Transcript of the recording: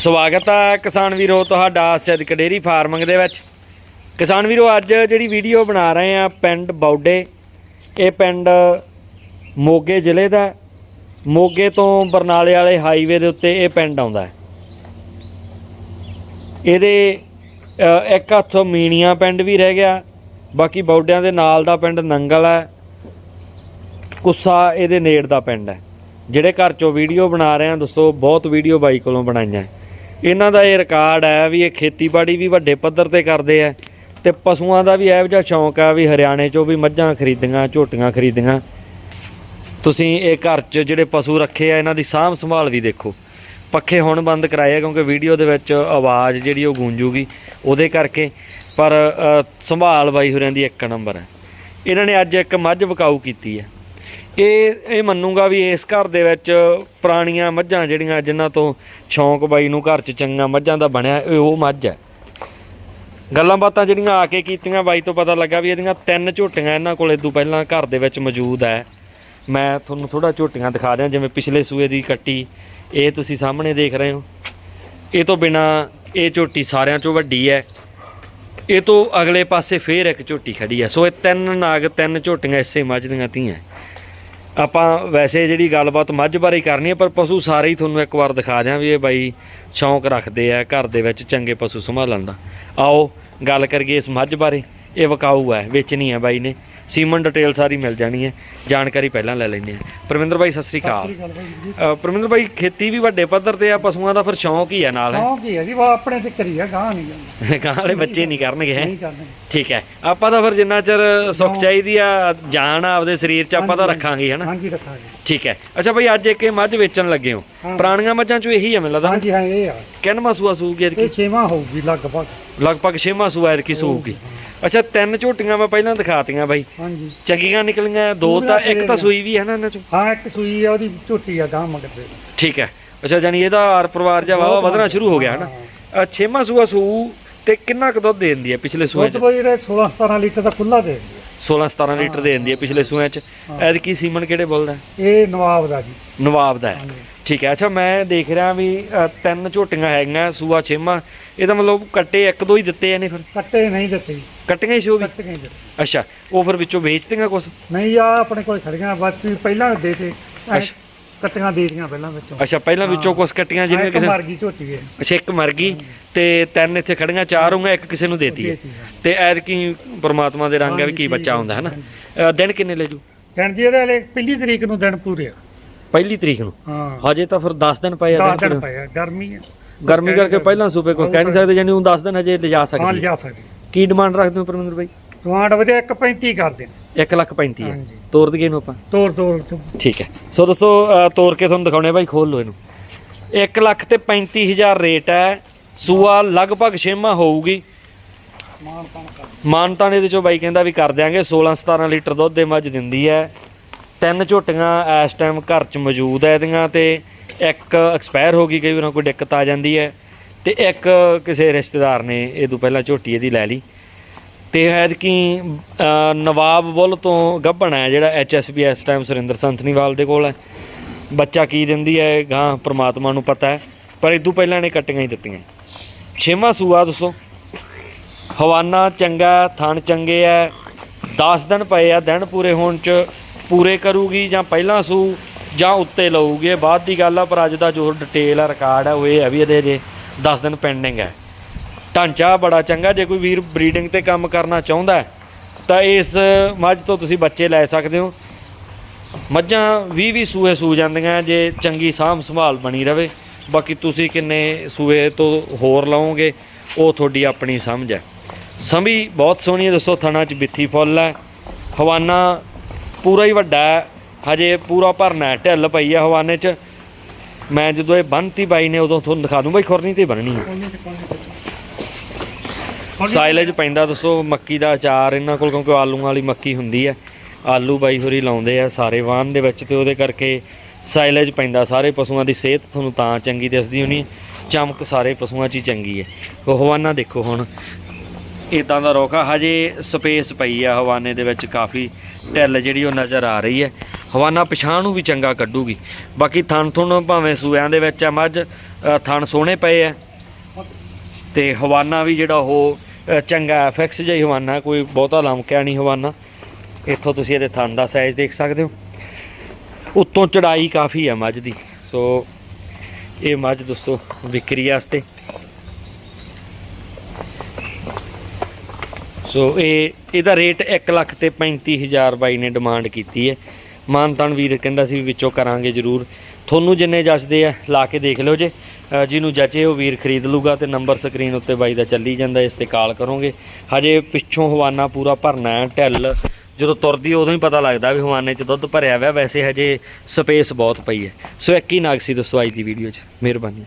ਸਵਾਗਤ ਹੈ ਕਿਸਾਨ ਵੀਰੋ, ਤੁਹਾਡਾ ਸਿੱਧਕ ਡੇਰੀ ਫਾਰਮਿੰਗ ਦੇ ਵਿੱਚ। ਕਿਸਾਨ ਵੀਰੋ, ਅੱਜ ਜਿਹੜੀ ਵੀਡੀਓ ਬਣਾ ਰਹੇ ਆ ਪਿੰਡ ਬੌਡੇ, ਇਹ ਪਿੰਡ ਮੋਗੇ ਜ਼ਿਲ੍ਹੇ ਦਾ ਮੋਗੇ ਤੋਂ ਬਰਨਾਲੇ ਵਾਲੇ ਹਾਈਵੇ ਦੇ ਉੱਤੇ ਇਹ ਪਿੰਡ ਆਉਂਦਾ ਹੈ। ਇਹਦੇ ਇੱਕ ਹੱਥੋਂ ਮੀਣੀਆਂ ਪਿੰਡ ਵੀ ਰਹਿ ਗਿਆ, ਬਾਕੀ ਬੌਡਿਆਂ ਦੇ ਨਾਲ ਦਾ ਪਿੰਡ ਨੰਗਲ ਹੈ। ਕੁੱਸਾ ਇਹਦੇ ਨੇੜ ਦਾ ਪਿੰਡ ਹੈ। ਜਿਹੜੇ ਘਰ ਚੋਂ ਵੀਡੀਓ ਬਣਾ ਰਹੇ ਆ ਦੋਸਤੋ ਬਹੁਤ ਵੀਡੀਓ ਬਾਈ ਕੋਲੋਂ ਬਣਾਈਆਂ। ਇਹਨਾਂ ਦਾ ਇਹ ਰਿਕਾਰਡ ਹੈ ਵੀ ਇਹ ਖੇਤੀਬਾੜੀ ਵੀ ਵੱਡੇ ਪੱਧਰ ਤੇ ਕਰਦੇ ਆ ਤੇ ਪਸ਼ੂਆਂ ਦਾ ਵੀ ਇਹੋ ਜਿਹਾ ਸ਼ੌਂਕ ਆ ਵੀ ਹਰਿਆਣੇ ਚੋਂ ਵੀ ਮੱਝਾਂ ਖਰੀਦੀਆਂ, ਝੋਟੀਆਂ ਖਰੀਦੀਆਂ। ਤੁਸੀਂ ਇਹ ਘਰ 'ਚ ਜਿਹੜੇ ਪਸ਼ੂ ਰੱਖੇ ਆ, ਇਹਨਾਂ ਦੀ ਸਾਂਭ ਸੰਭਾਲ ਵੀ ਦੇਖੋ। ਪੱਖੇ ਹੁਣ ਬੰਦ ਕਰਾਏ ਆ ਕਿਉਂਕਿ ਵੀਡੀਓ ਦੇ ਵਿੱਚ ਆਵਾਜ਼ ਜਿਹੜੀ ਉਹ ਗੂੰਜੂਗੀ ਉਹਦੇ ਕਰਕੇ। ਪਰ ਸੰਭਾਲ ਬਾਈ ਹੋਰਿਆਂ ਦੀ ਇੱਕ ਨੰਬਰ ਹੈ। ਇਹਨਾਂ ਨੇ ਅੱਜ ਇੱਕ ਮੱਝ ਵਿਕਾਊ ਕੀਤੀ ਹੈ। ਇਹ ਇਹ ਮੰਨੂਗਾ ਵੀ ਇਸ ਘਰ ਦੇ ਵਿੱਚ ਪੁਰਾਣੀਆਂ ਮੱਝਾਂ ਜਿਹੜੀਆਂ ਜਿਨ੍ਹਾਂ ਤੋਂ ਸ਼ੌਂਕ ਬਾਈ ਨੂੰ ਘਰ 'ਚ ਚੰਗਾ ਮੱਝਾਂ ਦਾ ਬਣਿਆ, ਇਹ ਉਹ ਮੱਝ ਹੈ। ਗੱਲਾਂ ਬਾਤਾਂ ਜਿਹੜੀਆਂ ਆ ਕੇ ਕੀਤੀਆਂ, ਬਾਈ ਤੋਂ ਪਤਾ ਲੱਗਾ ਵੀ ਇਹਦੀਆਂ ਤਿੰਨ ਝੋਟੀਆਂ ਇਹਨਾਂ ਕੋਲ ਇਦੋਂ ਪਹਿਲਾਂ ਘਰ ਦੇ ਵਿੱਚ ਮੌਜੂਦ ਹੈ। ਮੈਂ ਤੁਹਾਨੂੰ ਥੋੜਾ ਝੋਟੀਆਂ ਦਿਖਾ ਦਿਆਂ, ਜਿਵੇਂ ਪਿਛਲੇ ਸੂਏ ਦੀ ਕੱਟੀ, ਇਹ ਤੁਸੀਂ ਸਾਹਮਣੇ ਦੇਖ ਰਹੇ ਹੋ। ਇਹ ਤੋਂ ਬਿਨਾ ਇਹ ਝੋਟੀ ਸਾਰਿਆਂ ਚੋਂ ਵੱਡੀ ਹੈ। ਇਹ ਤੋਂ ਅਗਲੇ ਪਾਸੇ ਫੇਰ ਇੱਕ ਝੋਟੀ ਖੜੀ ਹੈ। ਸੋ ਇਹ ਤਿੰਨ ਨਾਗ, ਤਿੰਨ ਝੋਟੀਆਂ ਇਸੇ ਮੱਝ ਦੀਆਂ ਧੀਆਂ। ਆਪਾਂ ਵੈਸੇ ਜਿਹੜੀ ਗੱਲਬਾਤ ਮੱਝ ਬਾਰੇ ਹੀ ਕਰਨੀ ਹੈ, ਪਰ ਪਸ਼ੂ ਸਾਰੇ ਹੀ ਤੁਹਾਨੂੰ ਇੱਕ ਵਾਰ ਦਿਖਾ ਦਿਆਂ ਵੀ ਇਹ ਬਾਈ ਸ਼ੌਂਕ ਰੱਖਦੇ ਆ ਘਰ ਦੇ ਵਿੱਚ ਚੰਗੇ ਪਸ਼ੂ ਸੰਭਾਲਣ ਦਾ। ਆਓ ਗੱਲ ਕਰੀਏ ਇਸ ਮੱਝ ਬਾਰੇ। ਇਹ ਵਿਕਾਊ ਹੈ ਵੇਚਣੀ ਹੈ ਬਾਈ ਨੇ। ਸੀਮਨ ਡਿਟੇਲ ਸਾਰੀ ਮਿਲ ਜਾਣੀ ਹੈ। ਜਾਣਕਾਰੀ ਪਹਿਲਾਂ ਲੈ ਲੈਂਦੇ ਆ ਪਰਮਿੰਦਰ ਬਾਈ ਸਤਿ ਸ੍ਰੀ ਅਕਾਲ। ਅ, ਪਰਮਿੰਦਰ ਬਾਈ ਖੇਤੀ ਵੀ ਵੱਡੇ ਪੱਧਰ ਤੇ ਆ ਪਸ਼ੂਆਂ ਦਾ ਫਿਰ ਸ਼ੌਂਕ ਹੀ ਆ ਨਾਲ ਹੈ? ਹਾਂ ਕੀ ਹੈ ਜੀ ਵਾ ਆਪਣੇ ਤੇ ਕਰੀਆ ਗਾਂ ਨਹੀਂ ਜਾਂਦਾ। ਗਾਂ ਵਾਲੇ ਬੱਚੇ ਨਹੀਂ ਕਰਨਗੇ ਹੈ? ਨਹੀਂ ਕਰਦੇ ਠੀਕ ਹੈ। ਆਪਾਂ ਤਾਂ ਫਿਰ ਜਿੰਨਾ ਚਿਰ ਸੁੱਖ ਚਾਹੀਦੀ ਆ ਜਾਨ ਆ ਆਪਦੇ ਸਰੀਰ 'ਚ ਆਪਾਂ ਤਾਂ ਰੱਖਾਂਗੇ ਹਨਾ? ਹਾਂਜੀ ਰੱਖਾਂਗੇ। ਠੀਕ ਹੈ। ਅੱਛਾ ਭਾਈ ਅੱਜ ਇੱਕ ਇਹ ਮੱਝ ਵੇਚਣ ਲੱਗੇ ਹੋ ਹਾਂ। ਪੁਰਾਣੀਆਂ ਮੱਝਾਂ 'ਚੋਂ ਇਹੀ ਆ ਮੈਨੂੰ ਲੱਗਦਾ ਹਾਂਜੀ ਹਾਂ ਇਹ ਆ। ਕਿੰਨਵਾਂ ਸੂਆ ਸੂਗੀ ਇਹ ਐਤਕੀ ਛੇਵਾਂ ਹੋਊਗੀ ਲਗਭਗ। ਲਗਭਗ ਛੇਵਾਂ ਸੂਆ ਐਤਕੀ ਸੂਗੀ। ਅੱਛਾ ਤਿੰਨ ਝੋਟੀਆਂ ਮੈਂ ਪਹਿਲਾਂ ਦਿਖਾਤੀਆਂ ਬਾਈ। ਹਾਂਜੀ। ਚੰਗੀਆਂ ਨਿਕਲੀਆਂ ਦੋ ਤਾਂ ਇੱਕ ਤਾਂ ਸੂਈ ਵੀ ਹੈ ਨਾ ਇਹਨਾਂ 'ਚੋਂ। ਹਾਂ ਇੱਕ ਸੂਈ ਆ ਉਹਦੀ ਝੋਟੀ ਆ ਗਾਂ ਮਗਰ ਠੀਕ ਹੈ। ਅੱਛਾ ਜਾਨੀ ਇਹਦਾ ਆਰ ਪਰਿਵਾਰ ਜਾਂ ਵਾਵਾ ਵਧਣਾ ਸ਼ੁਰੂ ਹੋ ਗਿਆ ਹੈ। ਨਾ ਅ, ਛੇਵਾਂ ਸੂਆ ਸੂ ਤੇ ਕਿੰਨਾ ਕੁ ਦੁੱਧ ਦੇ ਦਿੰਦੀ ਹੈ ਪਿਛਲੇ ਸੂਏ 'ਚ? ਦੁੱਧ ਕੋਈ ਇਹਦੇ 16 17 ਲੀਟਰ ਦਾ ਖੁੱਲਾ ਦੇ ਦਿੰਦੀ 16 17 ਲੀਟਰ ਦੇ ਦਿੰਦੀ ਹੈ ਪਿਛਲੇ ਸੂਏ 'ਚ। ਐਤਕੀ ਸੀਮਨ ਕਿਹੜੇ ਬੋਲਦਾ। ਇਹ ਨਵਾਬ ਦਾ ਜੀ। ਨਵਾਬ ਦਾ ਹੈ। ਠੀਕ ਹੈ। ਅੱਛਾ ਮੈਂ ਦੇਖ ਰਿਹਾ ਵੀ ਅ, ਤਿੰਨ ਝੋਟੀਆਂ ਹੈਗੀਆਂ ਸੂਆ ਛੇਮਾ। ਇਹਦਾ ਮਤਲਬ ਕੱਟੇ ਇੱਕ ਦੋ ਹੀ ਦਿੱਤੇ ਆ ਨੇ ਫਿਰ? ਕੱਟੇ ਨਹੀਂ ਦਿੱਤੇ। ਜੀ, ਕੱਟੀਆਂ ਹੀ ਸੀ ਉਹ ਵੀ? ਕੱਟ ਕੇ ਨਹੀਂ ਦਿੱਤੇ। ਅੱਛਾ ਉਹ ਫਿਰ ਵਿੱਚੋਂ ਵੇਚਦੀਆਂ ਕੁਛ? ਨਹੀਂ ਆ ਆਪਣੇ ਕੋਲ ਖੜੀਆਂ ਬਸ ਪਹਿਲਾਂ ਦੇ ਤੇ। ਐਂ ਅੱਛਾ। ਕੱਟੀਆਂ ਦੇ ਦੀਆਂ ਪਹਿਲਾਂ ਵਿੱਚੋਂ। ਅੱਛਾ ਪਹਿਲਾਂ ਵਿੱਚੋਂ ਕੁਛ ਕੱਟੀਆਂ ਜਿਹੜੀਆਂ ਇੱਕ ਕਿਸੇ ਮਰ ਗਈ ਝੋਟੀ ਹੈ। ਅੱਛਾ ਇੱਕ ਮਰ ਗਈ ਤੇ ਤਿੰਨ ਇੱਥੇ ਖੜੀਆਂ ਚਾਰ ਹੋਈਆਂ ਇੱਕ ਕਿਸੇ ਨੂੰ ਦੇਤੀ ਹੈ। ਦੇਤੀ ਹੈ। ਤੇ ਐਤਕੀ ਪ੍ਰਮਾਤਮਾ ਦੇ ਰੰਗ ਹੈ ਵੀ ਕੀ ਬੱਚਾ ਹੁੰਦਾ ਹੈ ਨਾ ਅ, ਦਿਨ ਕਿੰਨੇ ਲੈ ਜੂ? ਕਹਿਣ ਜੀ ਇਹਦੇ ਵਾਲੇ ਪਹਿਲੀ ਤਰੀਕ ਨੂੰ ਦਿਨ ਪੂਰੇ ਆ। ਪਹਿਲੀ ਤਰੀਕ ਨੂੰ। ਹਾਂ। ਹਜੇ ਤਾਂ ਫਿਰ 10 ਦਿਨ ਪਏ ਆ 10 ਦਿਨ? ਪਏ ਆ ਗਰਮੀ ਆ। ਗਰਮੀ ਕਰਕੇ ਪਹਿਲਾਂ ਸੂਬੇ ਕੋ ਕਹਿ ਨਹੀਂ ਸਕਦੇ ਜਾਨੀ ਉਹ 10 ਦਿਨ ਹਜੇ ਲਿਜਾ ਹਾਂ ਸਕਦੇ। ਲਿਜਾ ਸਕਦੇ। ਕੀ ਡਿਮਾਂਡ ਰੱਖਦੇ ਹੋ ਪਰਮਿੰਦਰ ਬਾਈ? ਟਮਾਟਰ ਵਧੀਆ 1.35 ਕਰਦੇ ਨੇ 1 ਲੱਖ 35 ਹੈ ਹਾਂਜੀ। ਤੋਰ ਦਈਏ ਇਹਨੂੰ ਆਪਾਂ। ਤੋੜ ਤੋੜ ਠੀਕ ਹੈ। ਸੋ ਦੋਸਤੋ ਤੋਰ ਕੇ ਤੁਹਾਨੂੰ ਦਿਖਾਉਣੇ ਬਾਈ ਖੋਲ ਲਓ ਇਹਨੂੰ। 1 ਲੱਖ ਤੇ 35000 ਰੇਟ ਹੈ। ਸੂਆ ਲਗਭਗ ਛੇਮਾ ਹੋਊਗੀ। ਮਾਨਤਾਨ ਇਹਦੇ ਚੋਂ ਬਾਈ ਕਹਿੰਦਾ ਵੀ ਕਰ ਦਿਆਂਗੇ। 16 17 ਲੀਟਰ ਦੁੱਧ ਦੇ ਮੱਝ ਦਿੰਦੀ ਹੈ। ਤਿੰਨ ਝੋਟੀਆਂ ਇਸ ਟਾਈਮ ਘਰ 'ਚ ਮੌਜੂਦ ਹੈ ਇਹਦੀਆਂ ਤੇ ਇੱਕ ਐਕਸਪਾਇਰ ਹੋ ਗਈ ਕਈ ਵਾਰ ਕੋਈ ਦਿੱਕਤ ਆ ਜਾਂਦੀ ਹੈ ਤੇ ਇੱਕ ਕਿਸੇ ਰਿਸ਼ਤੇਦਾਰ ਨੇ ਇਹ ਤੋਂ ਪਹਿਲਾਂ ਝੋਟੀ ਇਹਦੀ ਲੈ ਲਈ ਤੇ ਐਤਕੀ ਅ, ਨਵਾਬ ਬੁੱਲ ਤੋਂ ਗੱਭਣ ਹੈ ਜਿਹੜਾ ਐਚਐਸਬੀ ਇਸ ਟਾਈਮ ਸੁਰਿੰਦਰ ਸੰਤਨੀਵਾਲ ਦੇ ਕੋਲ ਹੈ। ਬੱਚਾ ਕੀ ਦਿੰਦੀ ਹੈ ਗਾਂ ਪ੍ਰਮਾਤਮਾ ਨੂੰ ਪਤਾ ਹੈ ਪਰ ਇਦੋਂ ਪਹਿਲਾਂ ਨੇ ਕੱਟੀਆਂ ਹੀ ਦਿੱਤੀਆਂ। ਛੇਵਾਂ ਸੂਆ ਦੱਸੋ। ਹਵਾਨਾ ਚੰਗਾ ਥਣ ਚੰਗੇ ਐ 10 ਦਿਨ ਪਏ ਆ ਦਿਨ ਪੂਰੇ ਹੋਣ ਚ ਪੂਰੇ ਕਰੂਗੀ ਜਾਂ ਪਹਿਲਾਂ ਸੂ ਜਾਂ ਉੱਤੇ ਲਊਗੀ, ਇਹ ਬਾਅਦ ਦੀ ਗੱਲ ਆ, ਪਰ ਅੱਜ ਦਾ ਜੋ ਡਿਟੇਲ ਆ ਰਿਕਾਰਡ ਆ, ਉਹ ਇਹ ਹੈ ਵੀ ਇਹਦੇ ਜੇ 10 ਦਿਨ ਪੈਂਡਿੰਗ ਹੈ ਢਾਂਚਾ ਬੜਾ ਚੰਗਾ, ਜੇ ਕੋਈ ਵੀਰ ਬਰੀਡਿੰਗ ਤੇ ਕੰਮ ਕਰਨਾ ਚਾਹੁੰਦਾ ਤਾਂ ਇਸ ਮੱਝ ਤੋਂ ਤੁਸੀਂ ਬੱਚੇ ਲੈ ਸਕਦੇ ਹੋ। ਮੱਝਾਂ 20 20 ਸੂਏ ਸੂ ਜਾਂਦੀਆਂ, ਜੇ ਚੰਗੀ ਸਾਂਭ ਸੰਭਾਲ ਬਣੀ ਰਵੇ, ਬਾਕੀ ਤੁਸੀਂ ਕਿੰਨੇ ਸੂਏ ਤੋਂ ਹੋਰ ਲਾਓਗੇ ਉਹ ਤੁਹਾਡੀ ਆਪਣੀ ਸਮਝ ਹੈ। ਸੰਭੀ ਬਹੁਤ ਸੋਹਣੀ ਹੈ, ਦੱਸੋ ਥਣਾ ਚ ਬਿੱਥੀ ਫੁੱਲ ਹੈ, ਹਵਾਨਾ ਪੂਰਾ ਹੀ ਵੱਡਾ ਹਜੇ ਪੂਰਾ ਭਰਨਾ ਢਿੱਲ ਪਈ ਹੈ ਹਵਾਨੇ ਚ। ਮੈਂ ਜਦੋਂ ਇਹ ਬੰਨਤੀ ਬਾਈ ਨੇ ਉਦੋਂ ਤੁਹਾਨੂੰ ਦਿਖਾ ਦੂੰ। ਬਾਈ ਖੁਰਨੀ ਤੇ ਬੰਨਣੀ ਹੈ। ਸਾਈਲੇਜ ਪੈਂਦਾ ਦੱਸੋ ਮੱਕੀ ਦਾ ਅਚਾਰ ਇਹਨਾਂ ਕੋਲ ਕਿਉਂਕਿ ਆਲੂਆਂ ਵਾਲੀ ਮੱਕੀ ਹੁੰਦੀ ਹੈ। ਆਲੂ ਬਾਈ ਹੋਰੀ ਲਾਉਂਦੇ ਆ ਸਾਰੇ ਵਾਹਨ ਦੇ ਵਿੱਚ ਤੇ ਉਹਦੇ ਕਰਕੇ ਸਾਈਲੇਜ ਪੈਂਦਾ। ਸਾਰੇ ਪਸ਼ੂਆਂ ਦੀ ਸਿਹਤ ਤੁਹਾਨੂੰ ਤਾਂ ਚੰਗੀ ਦਿਸਦੀ ਹੋਣੀ। ਚਮਕ ਸਾਰੇ ਪਸ਼ੂਆਂ 'ਚ ਹੀ ਚੰਗੀ ਹੈ। ਉਹ ਹਵਾਨਾ ਦੇਖੋ ਹੁਣ। ਇਦਾਂ ਦਾ ਰੋਕਾ ਹਜੇ ਸਪੇਸ ਪਈ ਆ ਹਵਾਨੇ ਦੇ ਵਿੱਚ ਕਾਫੀ, ਢਿੱਲ ਜਿਹੜੀ ਉਹ ਨਜ਼ਰ ਆ ਰਹੀ ਹੈ। ਹਵਾਨਾ ਪਛਾਣ ਨੂੰ ਵੀ ਚੰਗਾ ਕੱਢੂਗੀ। ਬਾਕੀ ਥਣ ਥੁਣ ਭਾਵੇਂ ਸੂਆਂ ਦੇ ਵਿੱਚ ਆ, ਮੱਝ ਥਣ ਸੋਹਣੇ ਪਏ ਆ। ਤੇ ਹਵਾਨਾ ਵੀ ਜਿਹੜਾ ਉਹ ਚੰਗਾ ਐਫਐਕਸ ਜਿਹਾ ਹਵਾਨਾ, ਕੋਈ ਬਹੁਤਾ ਲਮਕਿਆ ਨਹੀਂ ਹਵਾਨਾ। ਇੱਥੋਂ ਤੁਸੀਂ ਇਹਦੇ ਥਣ ਦਾ ਸਾਈਜ਼ ਦੇਖ ਸਕਦੇ ਹੋ। ਉੱਤੋਂ ਚੜਾਈ ਕਾਫੀ ਆ ਮੱਝ ਦੀ। ਸੋ, ਇਹ ਮੱਝ ਦੋਸਤੋ ਵਿਕਰੀ ਵਾਸਤੇ। ਸੋ ਇਹ, ਇਹਦਾ ਰੇਟ 1 ਲੱਖ ਤੇ 35000 ਬਾਈ ਨੇ ਡਿਮਾਂਡ ਕੀਤੀ ਹੈ। ਮਾਨਤਾਨ ਵੀਰ ਕਹਿੰਦਾ ਸੀ ਵੀ ਵਿੱਚੋਂ ਕਰਾਂਗੇ ਜ਼ਰੂਰ। ਤੁਹਾਨੂੰ ਜਿੰਨੇ ਜੱਜਦੇ ਆ, ਲਾ ਕੇ ਦੇਖ ਲਿਓ ਜੇ। ਜਿਹਨੂੰ ਜੱਚੇ ਉਹ ਵੀਰ ਖਰੀਦ ਲੂਗਾ ਤੇ ਨੰਬਰ ਸਕਰੀਨ ਉੱਤੇ ਬਾਈ ਦਾ ਚੱਲੀ ਜਾਂਦਾ, ਇਸ ਤੇ ਕਾਲ ਕਰੋਗੇ। ਹਜੇ ਪਿੱਛੋਂ ਹਵਾਨਾ ਪੂਰਾ ਭਰਨਾ ਹੈ, ਢਿੱਲ। ਜਦੋਂ ਤੁਰਦੀ ਉਦੋਂ ਹੀ ਪਤਾ ਲੱਗਦਾ ਵੀ ਹਵਾਨੇ 'ਚ ਦੁੱਧ ਭਰਿਆ ਹੋਇਆ ਵੈਸੇ ਹਜੇ ਸਪੇਸ ਬਹੁਤ ਪਈ ਹੈ। ਸੋ ਇੱਕ ਹੀ ਨਾਗ ਸੀ ਦੋਸਤੋ ਅੱਜ ਦੀ ਵੀਡੀਓ 'ਚ। ਮਿਹਰਬਾਨੀ।